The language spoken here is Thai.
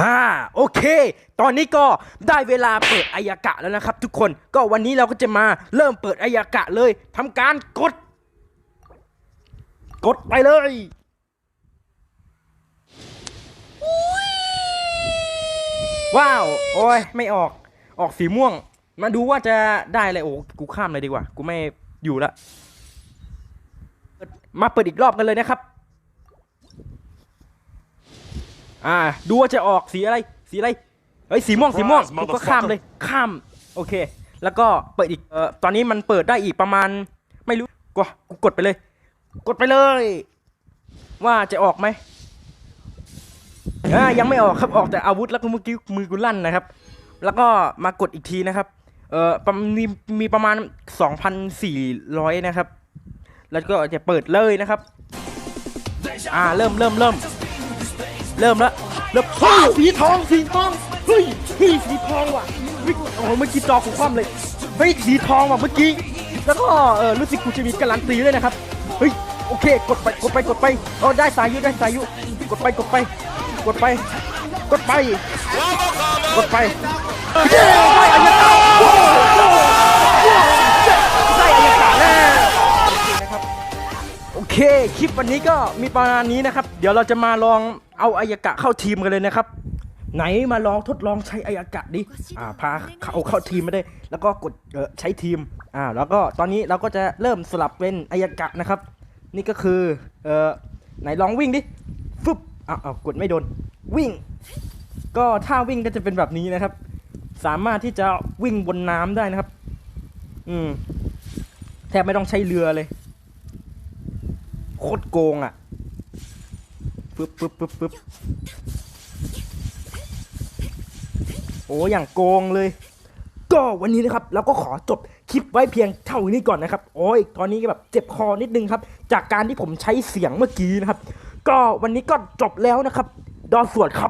ฮ่าโอเค ตอนนี้ก็ได้เวลาเปิดอายกะแล้วนะครับ ทุกคนก็วันนี้เราก็จะมาเริ่มเปิดอายกะเลยทำการกด กดไปเลยว้าว โอ้ย ไม่ออก ออกสีม่วง มาดูว่าจะได้อะไร โอ้ กูข้ามเลยดีกว่า กูไม่อยู่ละ มาเปิดอีกรอบกันเลยนะครับ อ่า ดูว่าจะออกสีอะไร สีอะไร เฮ้ย สีม่วง สีม่วงกูก็ข้ามเลย ข้าม โอเค แล้วก็เปิดอีก เอ่อ ตอนนี้มันเปิดได้อีกประมาณ ไม่รู้กูกูกดไปเลย กดไปเลย ว่าจะออกไหมอ่า ยังไม่ออกครับ ออกแต่อาวุธแล้วก็เมื่อกี้มือกูลั่นนะครับ แล้วก็มากดอีกทีนะครับ เอ่อประมาณมีมีประมาณ 2,400 นะครับ แล้วก็จะเปิดเลยนะครับ อ่า เริ่มเริ่มเริ่ม เริ่มแล้วเริ่มเฮ้ยสีทองสีทองเฮ้ยเฮ้ยสีทองว่ะเฮ้ยโอ้โหเมื่อกี้จอกูคว่ำเลยเฮ้ยสีทองว่ะเมื่อกี้แล้วก็เออรู้สึกกูจะมีการันตีด้วยนะครับเฮ้ยโอเค กดไปกดไปกดไปเออได้สายุได้สายุกดไปกดไป กดไป กดไป กดไปเย้ เค คลิปวันนี้ก็มีประมาณนี้นะครับ เดี๋ยวเราจะมาลองเอาอายากะเข้าทีมกันเลยนะครับ ไหนมาลองทดลองใช้อายากะดิอ่าพาเอาเข้าทีมไม่ได้ แล้วก็กดเออใช้ทีมอ่าแล้วก็ตอนนี้เราก็จะเริ่มสลับเป็นอายากะนะครับ นี่ก็คือเออไหนลองวิ่งดิฟึบอ้าวกดไม่โดนวิ่ง ก็ถ้าวิ่งก็จะเป็นแบบนี้นะครับ สามารถที่จะวิ่งบนน้ำได้นะครับ อืมแทบไม่ต้องใช้เรือเลย โคตรโกงอะปึ๊บปึ๊บปึ๊บปึ๊บโอ้อย่างโกงเลย ก็วันนี้นะครับเราก็ขอจบคลิปไว้เพียงเท่านี้ก่อนนะครับ โอ้ยตอนนี้ก็แบบเจ็บคอนิดนึงครับ จากการที่ผมใช้เสียงเมื่อกี้นะครับ ก็วันนี้ก็จบแล้วนะครับ ดอสวดครับ